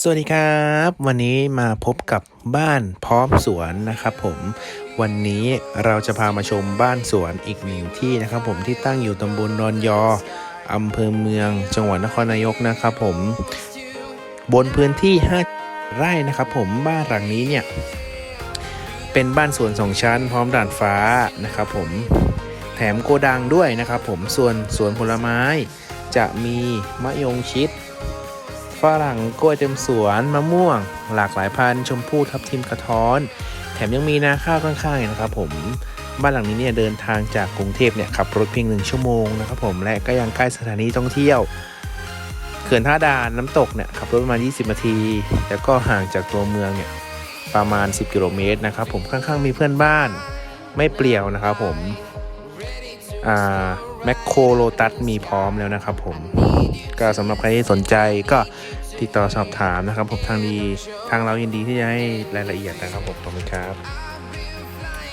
สวัสดีครับ วันนี้มาพบกับบ้านพร้อมสวนนะครับผมวันนี้เราจะพามาชมบ้านสวนอีกหนึ่งที่นะครับผมที่ตั้งอยู่ตำบลดอนยออำเภอเมือง จังหวัดนครนายกนะครับผมบนพื้นที่ 5 ไร่นะครับผมบ้านหลังนี้เนี่ยเป็นบ้านสวนสองชั้น พร้อมด่านฟ้านะครับผมแถมโกดังด้วยนะครับผมส่วนสวนผลไม้จะมีมะยงชิด รั่งกล้วยเต็มสวนมะม่วง หลากหลายพันธุ์ชมพู่ทับทิมกระท้อน แถมยังมีนาข้าวข้างๆอีกนะครับ ผมบ้านหลังนี้เนี่ยเดินทางจากกรุงเทพเนี่ยขับรถเพียงหนึ่งชั่วโมงนะครับผมและก็ยังใกล้สถานีท่องเที่ยวเขื่อนท่าดานน้ำตกเนี่ยขับรถประมาณ 20 นาที แล้วก็ห่างจากตัวเมืองเนี่ยประมาณ 10 กิโลเมตรนะครับผมข้างๆมีเพื่อนบ้านไม่เปลี่ยวนะครับผมอ่าแมคโครโลตัสมีพร้อมแล้วนะครับผม ก็สำหรับใครที่สนใจก็ ติดต่อสอบถามนะครับผมทางดีทางเรายินดีที่จะให้รายละเอียดนะครับผมขอบคุณครับ